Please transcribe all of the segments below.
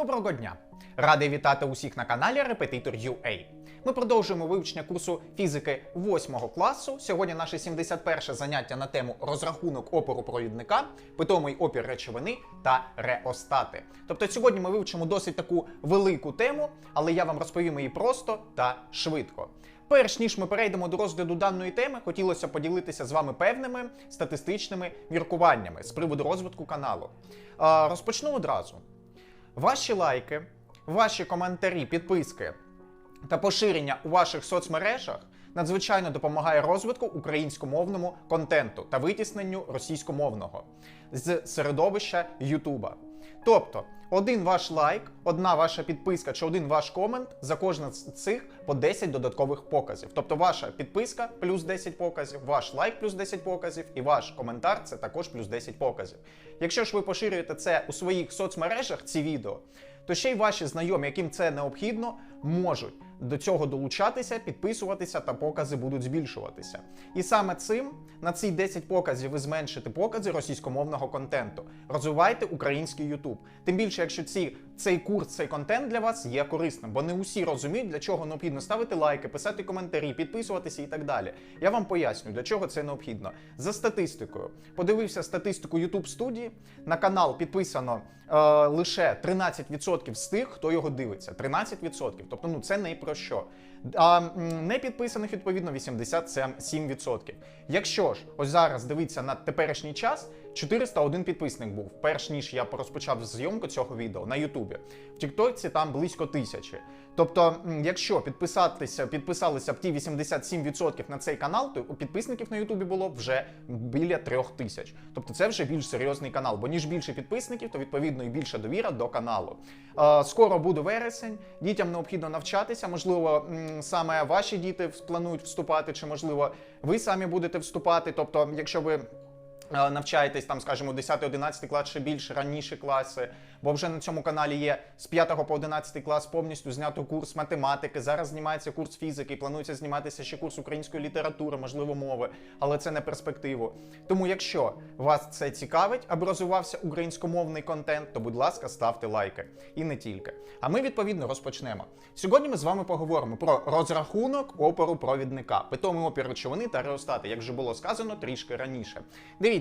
Доброго дня! Радий вітати усіх на каналі Репетитор UA. Ми продовжуємо вивчення курсу фізики 8 класу. Сьогодні наше 71 заняття на тему розрахунок опору провідника, питомий опір речовини та реостати. Тобто сьогодні ми вивчимо досить таку велику тему, але я вам розповім її просто та швидко. Перш ніж ми перейдемо до розгляду даної теми, хотілося поділитися з вами певними статистичними міркуваннями з приводу розвитку каналу. Розпочну одразу. Ваші лайки, ваші коментарі, підписки та поширення у ваших соцмережах надзвичайно допомагає розвитку українськомовному контенту та витісненню російськомовного з середовища Ютуба. Тобто, один ваш лайк, одна ваша підписка чи один ваш комент за кожне з цих по 10 додаткових показів. Тобто, ваша підписка плюс 10 показів, ваш лайк плюс 10 показів, і ваш коментар це також плюс 10 показів. Якщо ж ви поширюєте це у своїх соцмережах, ці відео, то ще й ваші знайомі, яким це необхідно, можуть до цього долучатися, підписуватися та покази будуть збільшуватися. І саме цим на ці 10 показів ви зменшите покази російськомовного контенту. Розвивайте український YouTube. Тим більше, якщо ці, цей курс, цей контент для вас є корисним, бо не усі розуміють, для чого необхідно ставити лайки, писати коментарі, підписуватися і так далі. Я вам поясню, для чого це необхідно. За статистикою, подивився статистику YouTube студії. На канал підписано е, лише 13% з тих, хто його дивиться. 13%. Тобто, ну це не про що. А не підписаних, відповідно, 87%. Якщо ж ось зараз дивитися на теперішній час, 401 підписник був, перш ніж я розпочав зйомку цього відео на Ютубі. В Тіктоці там близько тисячі. Тобто, якщо підписатися, підписалися б ті 87% на цей канал, то підписників на Ютубі було вже біля трьох тисяч. Тобто це вже більш серйозний канал, бо ніж більше підписників, то відповідно і більша довіра до каналу. Е, Скоро буде вересень, дітям необхідно навчатися. Можливо, саме ваші діти планують вступати, чи можливо ви самі будете вступати. Тобто, якщо ви навчаєтесь там, скажімо, 10-11 клас чи більш раніші класи, бо вже на цьому каналі є з 5 по 11 клас повністю знято курс математики. Зараз знімається курс фізики, планується зніматися ще курс української літератури, можливо, мови, але це не перспективу. Тому, якщо вас це цікавить, аби розвивався українськомовний контент, то будь ласка, ставте лайки. І не тільки. А ми відповідно розпочнемо. Сьогодні ми з вами поговоримо про розрахунок опору провідника, питомий опір речовини та реостати, як вже було сказано трішки раніше. Дивіться.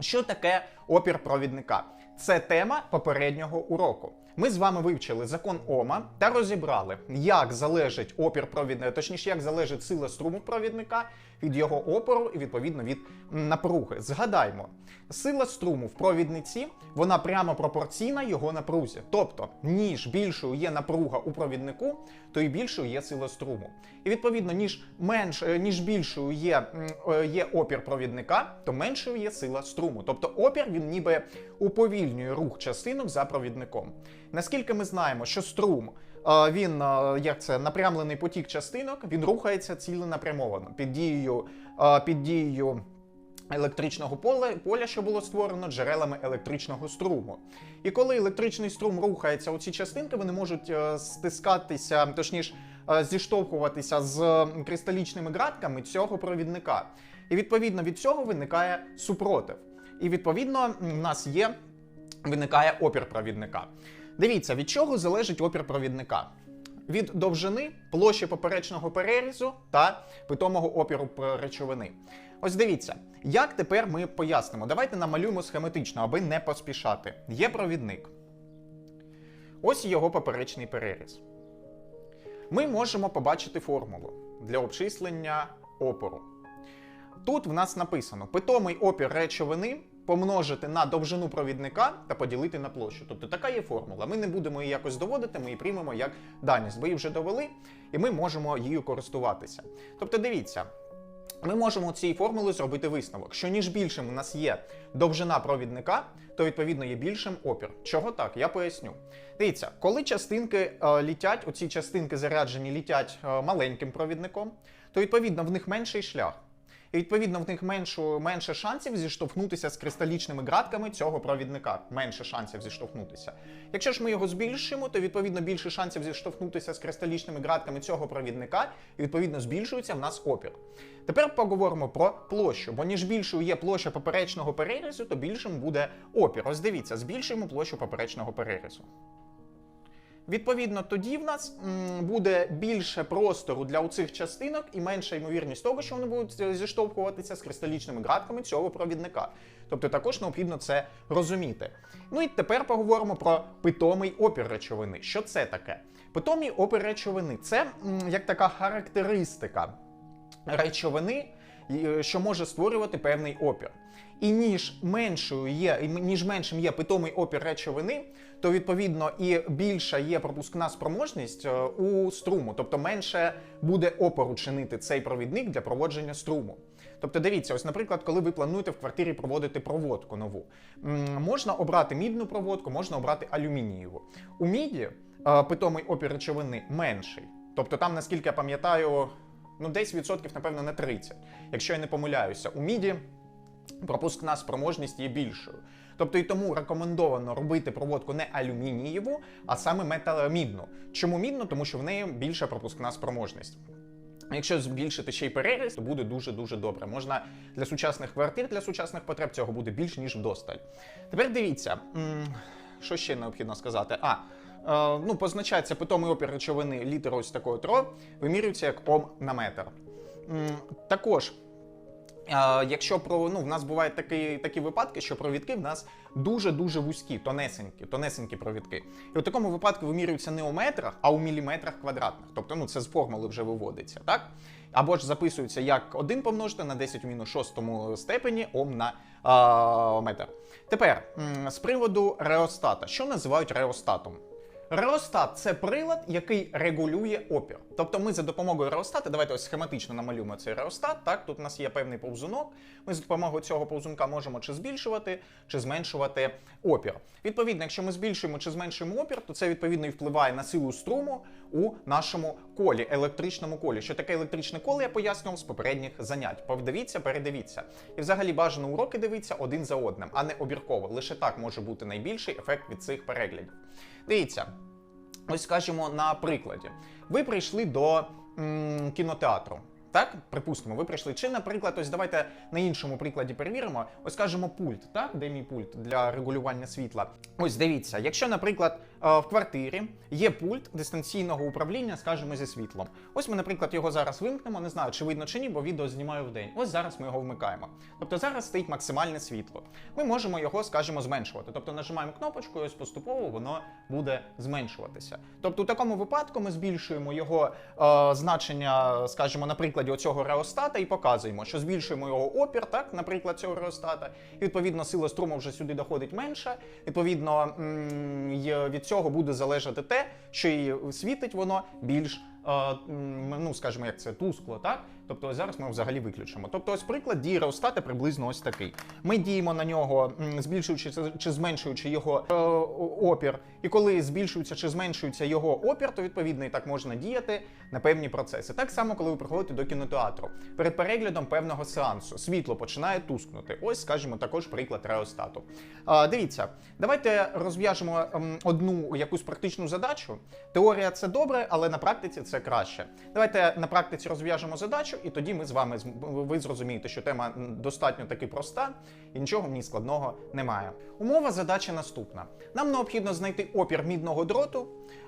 Що таке опір провідника? Це тема попереднього уроку. Ми з вами вивчили закон Ома та розібрали, як залежить опір провідника, точніше, як залежить сила струму провідника від його опору і відповідно від напруги. Згадаймо, сила струму в провідниці вона прямо пропорційна його напрузі. Тобто, ніж більшою є напруга у провіднику, то і більшою є сила струму. І відповідно, ніж менш е, ніж більшою є, е, є опір провідника, то меншою є сила струму. Тобто опір він ніби уповільнює рух частинок за провідником. Наскільки ми знаємо, що струм він як це напрямлений потік частинок, він рухається ціленапрямовано під дією під дією. Електричного поля, поля, що було створено джерелами електричного струму. І коли електричний струм рухається у ці частинки, вони можуть е, стискатися, точніше, е, зіштовхуватися з кристалічними ґратками цього провідника. І відповідно від цього виникає супротив. І відповідно в нас є виникає опір провідника. Дивіться, від чого залежить опір провідника? Від довжини, площі поперечного перерізу та питомого опіру речовини. Ось дивіться, як тепер ми пояснимо. Давайте намалюємо схематично, аби не поспішати. Є провідник. Ось його поперечний переріз. Ми можемо побачити формулу для обчислення опору. Тут в нас написано питомий опір речовини помножити на довжину провідника та поділити на площу. Тобто така є формула. Ми не будемо її якось доводити, ми її приймемо як даність. Ви її вже довели, і ми можемо її користуватися. Тобто, дивіться. Ми можемо цією формулою зробити висновок, що ніж більшим у нас є довжина провідника, то відповідно є більшим опір. Чого так? Я поясню. Дивіться, коли частинки е, літять, оці частинки заряджені літять е, маленьким провідником, то відповідно в них менший шлях. І відповідно в них меншу, менше шансів зіштовхнутися з кристалічними ґратками цього провідника. Менше шансів зіштовхнутися. Якщо ж ми його збільшимо, то відповідно більше шансів зіштовхнутися з кристалічними ґратками цього провідника, і відповідно збільшується в нас опір. Тепер поговоримо про площу, бо ніж більшою є площа поперечного перерізу, то більшим буде опір. Ось дивіться, збільшуємо площу поперечного перерізу. Відповідно, тоді в нас буде більше простору для оцих частинок і менша ймовірність того, що вони будуть е, зіштовхуватися з кристалічними ґратками цього провідника. Тобто також необхідно це розуміти. Ну і тепер поговоримо про питомий опір речовини. Що це таке? Питомий опір речовини це як така характеристика речовини, що може створювати певний опір. І ніж меншою є, ніж меншим є питомий опір речовини, то відповідно і більша є пропускна спроможність е, у струму, тобто менше буде опору чинити цей провідник для проводження струму. Тобто, дивіться, ось, наприклад, коли ви плануєте в квартирі проводити проводку нову, можна обрати мідну проводку, можна обрати алюмінієву. У міді е, питомий опір речовини менший. Тобто, там, наскільки я пам'ятаю, ну десь відсотків, напевно, на 30, якщо я не помиляюся. У міді пропускна спроможність є більшою. Тобто і тому рекомендовано робити проводку не алюмінієву, а саме металомідну. Чому мідну? Тому що в неї більша пропускна спроможність. Якщо збільшити ще й переріз, то буде дуже-дуже добре. Можна для сучасних квартир, для сучасних потреб цього буде більш ніж вдосталь. Тепер дивіться, що ще необхідно сказати. А, е, ну, позначається питомий опір речовини літерою ось такою тро, вимірюється як Ом на метр. Також якщо про ну в нас бувають такі, такі випадки, що провідки в нас дуже дуже вузькі, тонесенькі, тонесенькі провідки. І в такому випадку вимірюються не у метрах, а у міліметрах квадратних. Тобто, ну це з формули вже виводиться, так? Або ж записується як 1 помножити на 10 у мінус 6 степені ом на а, метр. Тепер з приводу реостата, що називають реостатом? Реостат це прилад, який регулює опір. Тобто ми за допомогою реостата, давайте ось схематично намалюємо цей реостат. Так, тут у нас є певний повзунок. Ми за допомогою цього повзунка можемо чи збільшувати, чи зменшувати опір. Відповідно, якщо ми збільшуємо чи зменшуємо опір, то це відповідно і впливає на силу струму у нашому колі, електричному колі. Що таке електричне коло, я пояснював з попередніх занять. Подивіться, передивіться. І взагалі бажано уроки дивитися один за одним, а не обірково. Лише так може бути найбільший ефект від цих переглядів. Дивіться, ось скажімо на прикладі. Ви прийшли до м, кінотеатру. Так, припустимо, ви прийшли. Чи, наприклад, ось давайте на іншому прикладі перевіримо. Ось скажемо пульт, так, де мій пульт для регулювання світла. Ось дивіться, якщо, наприклад, е, в квартирі є пульт дистанційного управління, скажімо, зі світлом. Ось ми, наприклад, його зараз вимкнемо. Не знаю, чи видно чи ні, бо відео знімаю в день. Ось зараз ми його вмикаємо. Тобто зараз стоїть максимальне світло. Ми можемо його, скажімо, зменшувати. Тобто нажимаємо кнопочку, і ось поступово воно буде зменшуватися. Тобто, у такому випадку ми збільшуємо його е, значення, скажімо, на прикладі оцього реостата і показуємо, що збільшуємо його опір, так, наприклад, цього реостата. І відповідно сила струму вже сюди доходить менше. Відповідно, від цього буде залежати те, що і світить воно більш. Е, Ну, скажімо, як це тускло, так? Тобто зараз ми взагалі виключимо. Тобто, ось приклад дії реостата приблизно ось такий. Ми діємо на нього, збільшуючи чи зменшуючи його е, опір. І коли збільшується чи зменшується його опір, то відповідно і так можна діяти на певні процеси. Так само, коли ви приходите до кінотеатру. Перед переглядом певного сеансу світло починає тускнути. Ось, скажімо, також приклад реостату. Дивіться, давайте розв'яжемо ем, одну якусь практичну задачу. Теорія це добре, але на практиці це краще. Давайте на практиці розв'яжемо задачу, і тоді ми з вами ви зрозумієте, що тема достатньо таки проста і нічого в ній складного немає. Умова задачі наступна: нам необхідно знайти опір мідного дроту,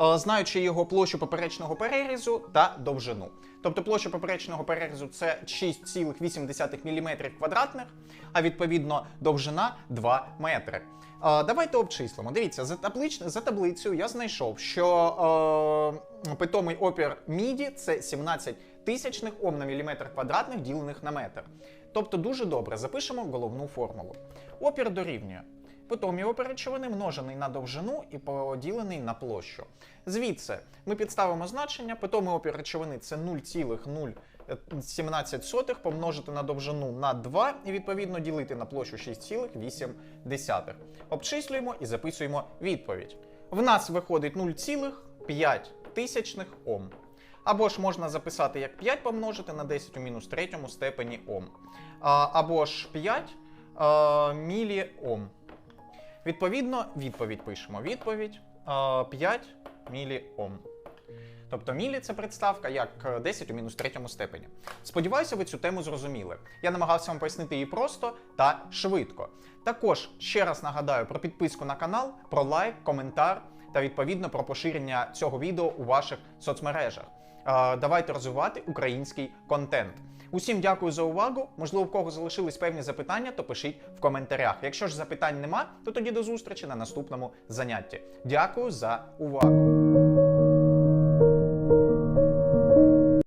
е, знаючи його площу поперечного перерізу та довжину. Тобто площа поперечного перерізу це 6,8 мм квадратних, а відповідно довжина 2 метри. Давайте обчислимо. Дивіться, за, таблич... за таблицею я знайшов, що е, питомий опір міді це 17 тисячних Ом на міліметр квадратних ділених на метр. Тобто дуже добре запишемо головну формулу. Опір дорівнює питомий опір речовини множений на довжину і поділений на площу. Звідси ми підставимо значення. Питомий опір речовини це 0,017 помножити на довжину на 2 і відповідно ділити на площу 6,8. Обчислюємо і записуємо відповідь. В нас виходить 0,5 тисячних Ом. Або ж можна записати як 5 помножити на 10 у мінус третьому степені Ом. Або ж 5 а, міліом. Відповідно, відповідь пишемо. Відповідь а, 5 міліом. Тобто мілі це представка як е, 10 у мінус третьому степені. Сподіваюся, ви цю тему зрозуміли. Я намагався вам пояснити її просто та швидко. Також ще раз нагадаю про підписку на канал, про лайк, коментар та відповідно про поширення цього відео у ваших соцмережах. Е, Давайте розвивати український контент. Усім дякую за увагу. Можливо, в кого залишились певні запитання, то пишіть в коментарях. Якщо ж запитань нема, то тоді до зустрічі на наступному занятті. Дякую за увагу.